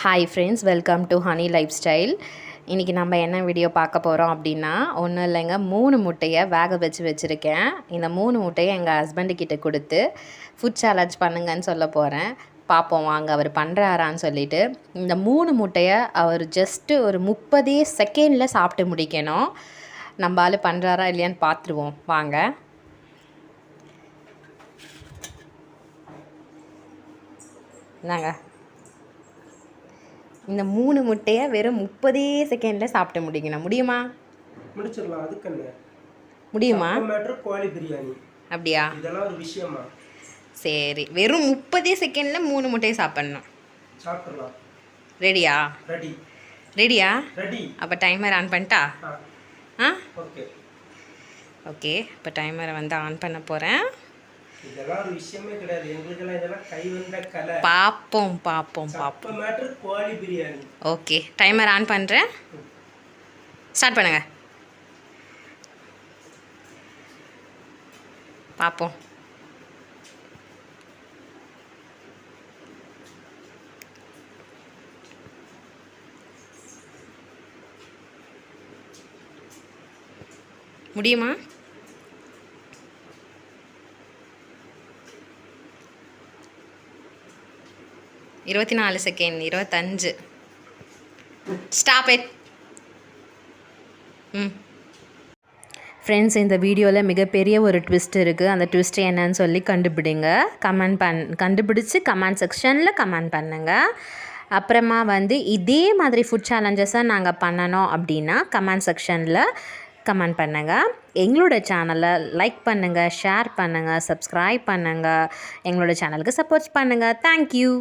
Hi friends welcome to Honey Lifestyle இன்றைக்கி நம்ம என்ன வீடியோ பார்க்க போகிறோம் அப்படின்னா ஒன்றும் இல்லைங்க மூணு முட்டையை வேக வச்சு வச்சுருக்கேன். இந்த மூணு முட்டையை எங்கள் ஹஸ்பண்டுக்கிட்ட கொடுத்து ஃபுட் சேலஞ்ச் பண்ணுங்கன்னு சொல்ல போகிறேன் பார்ப்போம் வாங்க அவர் பண்ணுறாரான்னு சொல்லிட்டு. இந்த மூணு முட்டையை அவர் ஜஸ்ட்டு ஒரு முப்பதே செகண்டில் சாப்பிட்டு முடிக்கணும். நம்ம ஆள் பண்ணுறாரா இல்லையான்னு பார்த்துருவோம். வாங்க. நாங்கள் இந்த மூணு முட்டையை வெறும் முப்பதே செகண்டில் சாப்பிட்டு முடிக்கணும். முடியுமா? முடிச்சிடலாம். அதுக்கு முடியுமா? கோழி பிரியாணி. அப்படியா? இதெல்லாம் ஒரு விஷயமா? சரி. வெறும் முப்பதே செகண்டில் மூணு முட்டையை சாப்பிட்ணும். சாப்பிடலாம். ரெடியா ரெடி ரெடியா ரெடி அப்போ டைமர் ஆன் பண்ணிட்டா? ஆ. ஆ? ஓகே ஓகே இப்போ டைமரை வந்து ஆன் பண்ண போகிறேன் இதெல்லாம் ஒரு விஷயமே கிடையாது. எங்களுக்கெல்லாம் இதெல்லாம் கை வந்த கலை. பார்ப்போம் பார்ப்போம் பார்ப்போம் அப்போ மேட்ரு கோழி பிரியாணி. ஓகே டைமர் ஆன் பண்ணுறேன் ஸ்டார்ட் பண்ணுங்க. பார்ப்போம் முடியுமா? இருபத்தி நாலு செகண்ட் இருபத்தஞ்சு. ஸ்டாப் இட் ம். ஃப்ரெண்ட்ஸ் இந்த வீடியோவில் மிகப்பெரிய ஒரு ட்விஸ்ட் இருக்குது அந்த ட்விஸ்ட் என்னன்னு சொல்லி கண்டுபிடிங்க. கமெண்ட் பண் கண்டுபிடிச்சி கமெண்ட் செக்ஷனில் கமெண்ட் பண்ணுங்கள் அப்புறமா வந்து இதே மாதிரி ஃபுட் சேலஞ்சஸை நாங்கள் பண்ணணும் அப்படின்னா கமெண்ட் செக்ஷனில் கமெண்ட் பண்ணுங்கள் எங்களோட சேனலை லைக் பண்ணுங்கள் ஷேர் பண்ணுங்கள் சப்ஸ்கிரைப் பண்ணுங்கள் எங்களோட சேனலுக்கு சப்போர்ட் பண்ணுங்கள் தேங்க்யூ